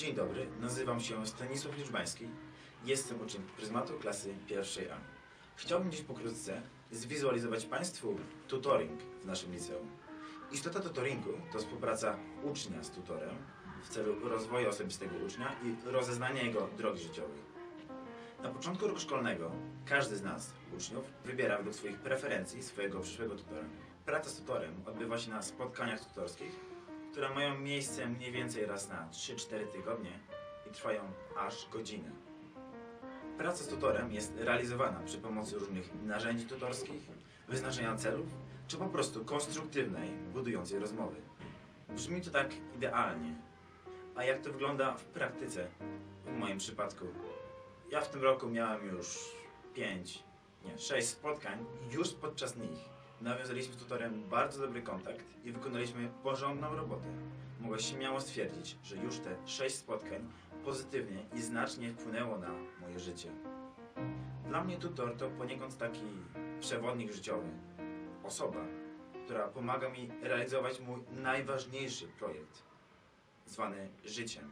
Dzień dobry, nazywam się Stanisław Liczbański. Jestem uczniem Pryzmatu klasy pierwszej A. Chciałbym dziś pokrótce zwizualizować Państwu tutoring w naszym liceum. Istota tutoringu to współpraca ucznia z tutorem w celu rozwoju osobistego ucznia i rozeznania jego drogi życiowej. Na początku roku szkolnego każdy z nas, uczniów, wybiera według swoich preferencji swojego przyszłego tutora. Praca z tutorem odbywa się na spotkaniach tutorskich, które mają miejsce mniej więcej raz na 3-4 tygodnie i trwają aż godzinę. Praca z tutorem jest realizowana przy pomocy różnych narzędzi tutorskich, wyznaczenia celów, czy po prostu konstruktywnej, budującej rozmowy. Brzmi to tak idealnie. A jak to wygląda w praktyce? W moim przypadku. Ja w tym roku miałem już 5, nie, 6 spotkań już podczas nich nawiązaliśmy z tutorem bardzo dobry kontakt i wykonaliśmy porządną robotę. Mogę śmiało stwierdzić, że już te 6 spotkań pozytywnie i znacznie wpłynęło na moje życie. Dla mnie tutor to poniekąd taki przewodnik życiowy. Osoba, która pomaga mi realizować mój najważniejszy projekt, zwany życiem.